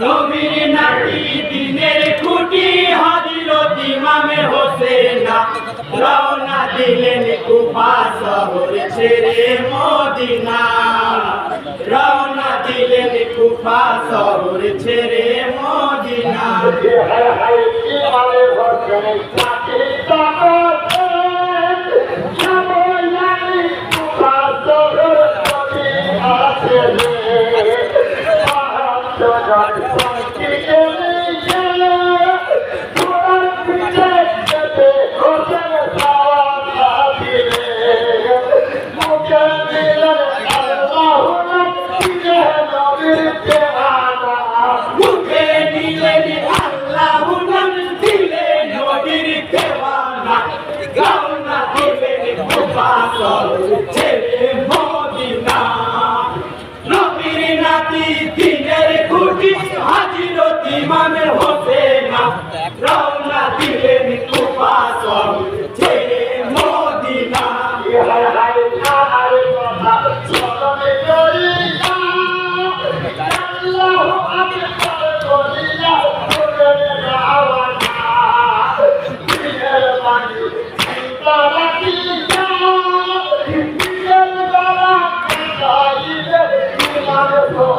নবীর নাকি দিনের খুঁটি হাজির ইমামে হোসেনা রওনা দিলেন কুফা শহর ছেড়ে মদিনা। রওনা দিলেন কুফা শহর ছেড়ে মদিনা। হায় হায়, কি আলে ভরকে থাকি Stop. নবীর নাতি দিনের খুঁটি হাজির ইমামের হোসেন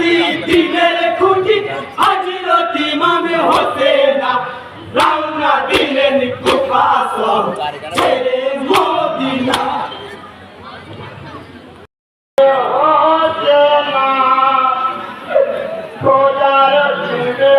খুঁটি দিনের খুঁটি হজরত ইমাম হোসেন রওনা দিলেন কুফা সহ ছেড়ে মদিনা। খোদার সুরে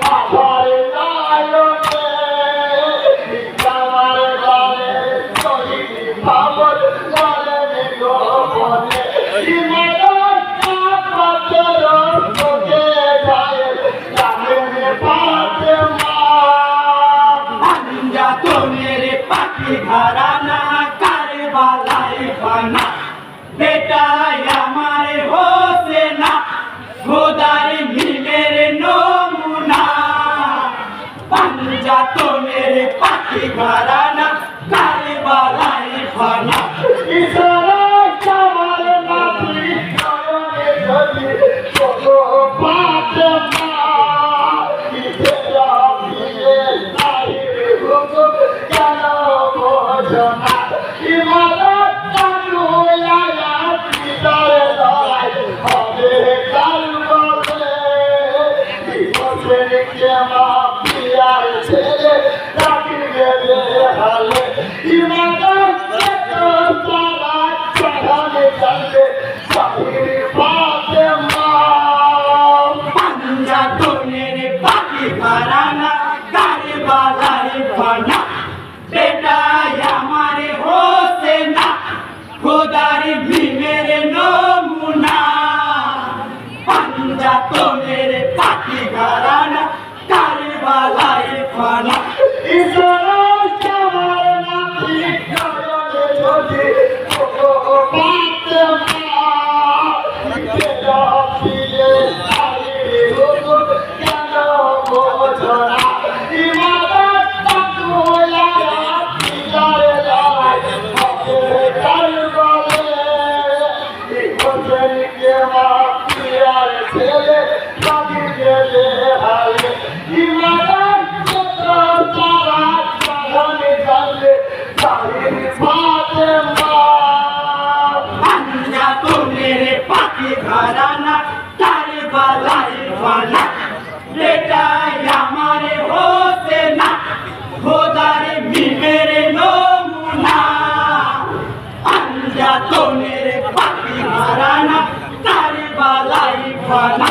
পাখি মারা রতনের পাখি গারানা কারে বালাই ফানা। ঈশ্বর আমার নাতি নয়নে জ্যোতি ও পাত্র Lord, Bye.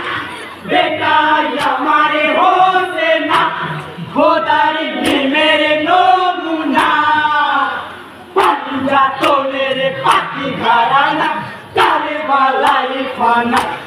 One.